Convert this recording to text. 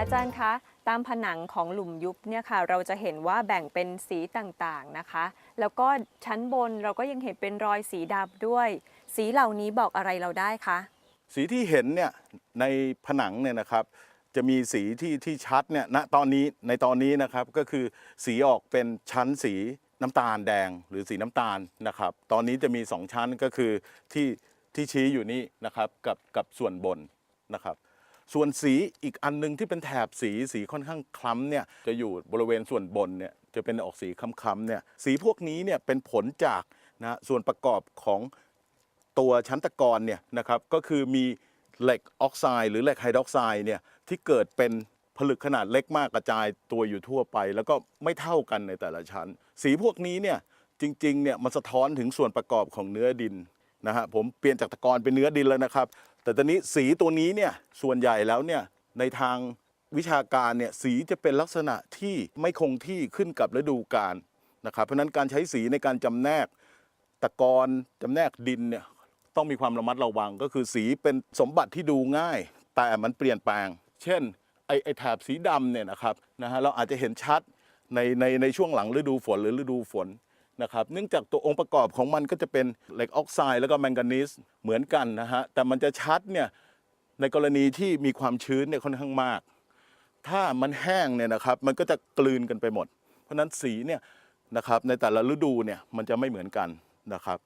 อาจารย์คะตามผนังของหลุมยุบเนี่ยค่ะ เราจะเห็นว่าแบ่งเป็นสีต่างๆนะคะ แล้วก็ชั้นบนเราก็ยังเห็นเป็นรอยสีดำด้วย สีเหล่านี้บอกอะไรเราได้คะสีที่เห็นเนี่ยในผนังเนี่ยนะครับ จะมีสีที่ที่ชัดเนี่ยณตอนนี้ในตอนนี้นะครับก็คือสีออกเป็นชั้นสีน้ำตาลแดงหรือสีน้ำตาลนะครับ ตอนนี้จะมี 2 ชั้นก็คือที่ที่ชี้อยู่นี่นะครับกับกับส่วนบนนะครับ ส่วนสีอีกอันหนึงที่เป็นแถบสีสีค่อนข้างคล้ำเนี่ยจะอยู่บริเวณส่วนบนเนี่ยจะเป็นออกสีคล้ำๆเนี่ยสีพวกนี้เนี่ยเป็นผลจากนะส่วนประกอบของตัวชั้นตะกอนเนี่ยนะครับก็คือมีเหล็กออกไซด์หรือเหล็กไฮดรอกไซด์เนี่ยที่เกิดเป็นผลึกขนาดเล็กมากกระจายตัวอยู่ทั่วไป แล้วก็ไม่เท่ากันในแต่ละชั้น สีพวกนี้เนี่ยจริงๆเนี่ยมันสะท้อนถึงส่วนประกอบของเนื้อดินนะฮะผมเปลี่ยนจากตะกอนเป็นเนื้อดินแล้วนะครับแต่ตอนนี้สีตัวนี้เนี่ยส่วนใหญ่แล้วเนี่ยในทางวิชาการเนี่ยสีจะเป็นลักษณะที่ไม่คงที่ขึ้นกับฤดูกาลนะครับเพราะนั้นการใช้สีในการจำแนกตะกอนจำแนกดินเนี่ยต้องมีความระมัดระวังก็คือสีเป็นสมบัติที่ดูง่าย แต่มันเปลี่ยนแปลง เช่นไอไอแถบสีดำเนี่ยนะครับนะฮะเราอาจจะเห็นชัดในในในช่วงหลังฤดูฝนหรือฤดูฝน นะครับเนื่องจากตัวองค์ประกอบของมันก็จะเป็นเหล็กออกไซด์แล้วก็แมงกานีสเหมือนกันนะฮะแต่มันจะชัดเนี่ยในกรณีที่มีความชื้นเนี่ยค่อนข้างมาก ถ้ามันแห้งเนี่ยนะครับมันก็จะกลืนกันไปหมด เพราะฉะนั้นสีเนี่ยนะครับในแต่ละฤดูเนี่ยมันจะไม่เหมือนกันนะครับ